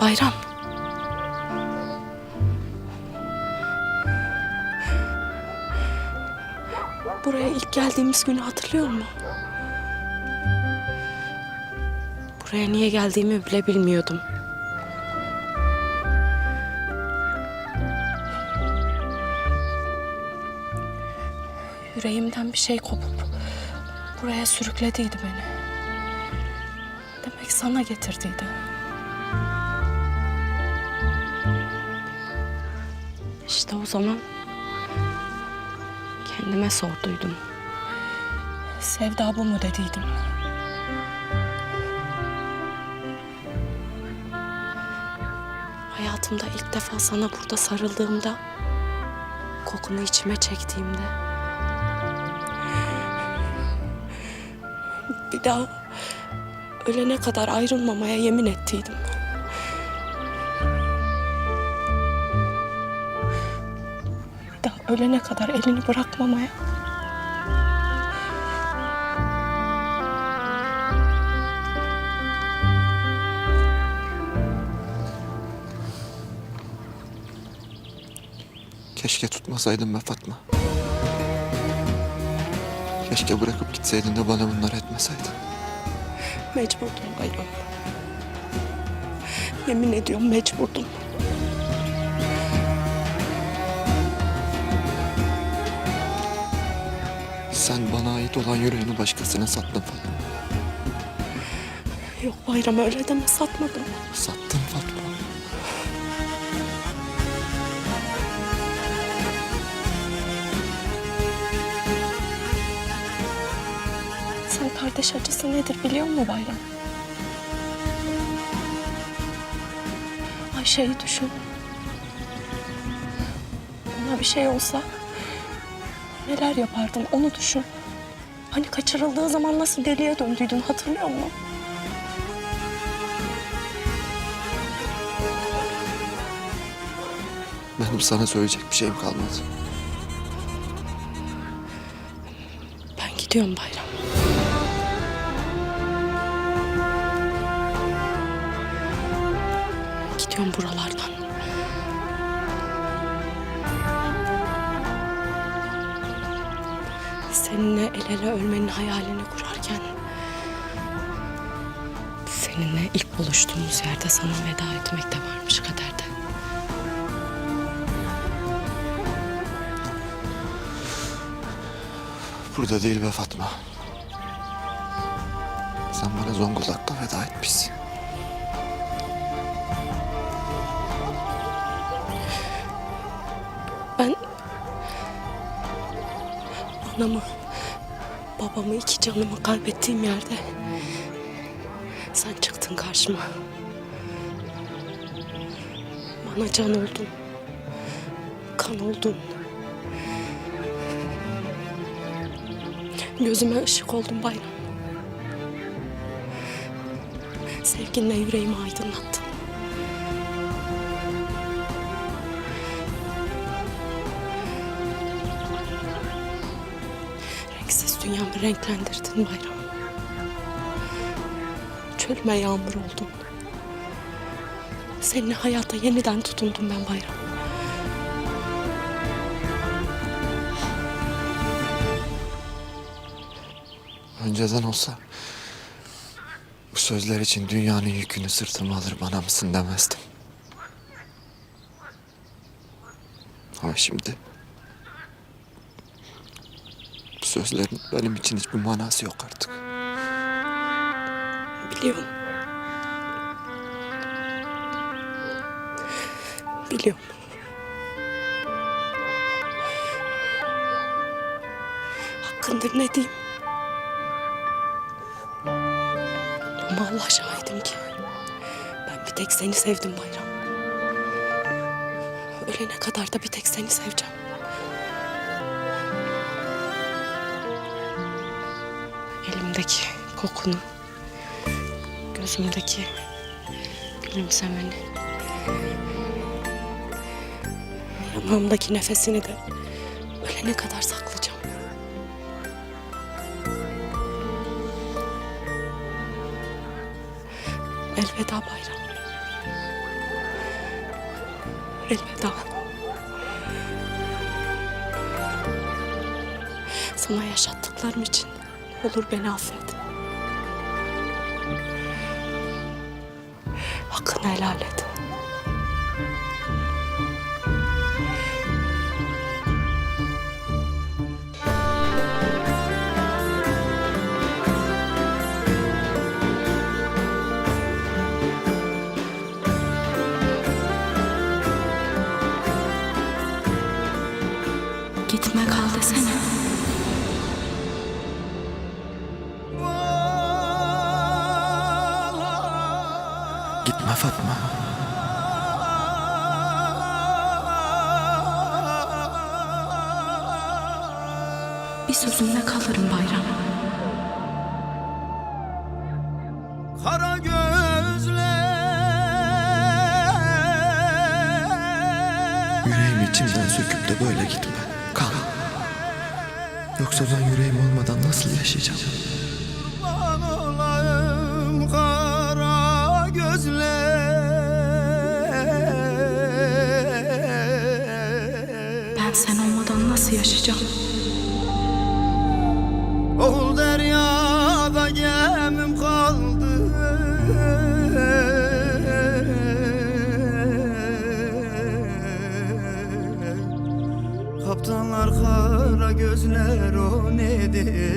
Bayram. Buraya ilk geldiğimiz günü hatırlıyor musun? Buraya niye geldiğimi bile bilmiyordum. Yüreğimden bir şey kopup buraya sürüklediydi beni. Demek sana getirdiydi. İşte o zaman kendime sorduydum. Sevda bu mu dediydim. Hayatımda ilk defa sana burada sarıldığımda, kokunu içime çektiğimde, bir daha ölene kadar ayrılmamaya yemin ettiydim. Ölene kadar elini bırakmamaya. Keşke tutmasaydın be Fatma. Keşke bırakıp gitseydin de bana bunları etmeseydin. Mecburdum Bayram. Yemin ediyorum mecburdum. Sen bana ait olan yüreğini başkasına sattın Fatma. Yok Bayram öyle deme satmadım. Sattın Fatma. Sen kardeş acısı nedir biliyor musun Bayram? Ayşe'yi düşün. Ona bir şey olsa neler yapardın onu düşün. Hani kaçırıldığı zaman nasıl deliye döndüydün hatırlıyor musun? Benim sana söyleyecek bir şeyim kalmadı. Ben gidiyorum Bayram. Gidiyorum buralardan. Seninle el ele ölmenin hayalini kurarken... ...seninle ilk buluştuğumuz yerde sana veda etmek de varmış kaderde. Burada değil be Fatma. Sen bana Zonguldak'ta veda etmişsin. Anamı, babamı, iki canımı kaybettiğim yerde sen çıktın karşıma. Bana can oldun. Kan oldun. Gözüme ışık oldun bayram. Sevginle yüreğimi aydınlattın. Dünyamı renklendirdin bayram. Çölüme yağmur oldun. Seninle hayata yeniden tutundum ben bayram. Önceden olsa bu sözler için dünyanın yükünü sırtıma alır bana mısın demezdim. Ama şimdi bu sözlerin benim için hiçbir manası yok artık. Biliyorum. Biliyorum. Hakkındır ne diyeyim. Ama Allah şahidim ki ben bir tek seni sevdim Bayram. Ölene kadar da bir tek seni seveceğim. Elimdeki kokunu, gözümdeki gülümsemeni, yanağımdaki nefesini de ölene kadar saklayacağım. Elveda bayram. Elveda. Sana yaşattıklarım için olur beni affet. Hakkını helal et. Gitme kal desene. Gitme Fatma. Bir sözünle kalırım bayram. Kara gözler içimden söküp de böyle gitme. Kal. Yoksa ben yüreğim olmadan nasıl yaşayacağım? Sen olmadan nasıl yaşayacağım? Oğul deryada gemim kaldı Kaptanlar kara gözler o nedir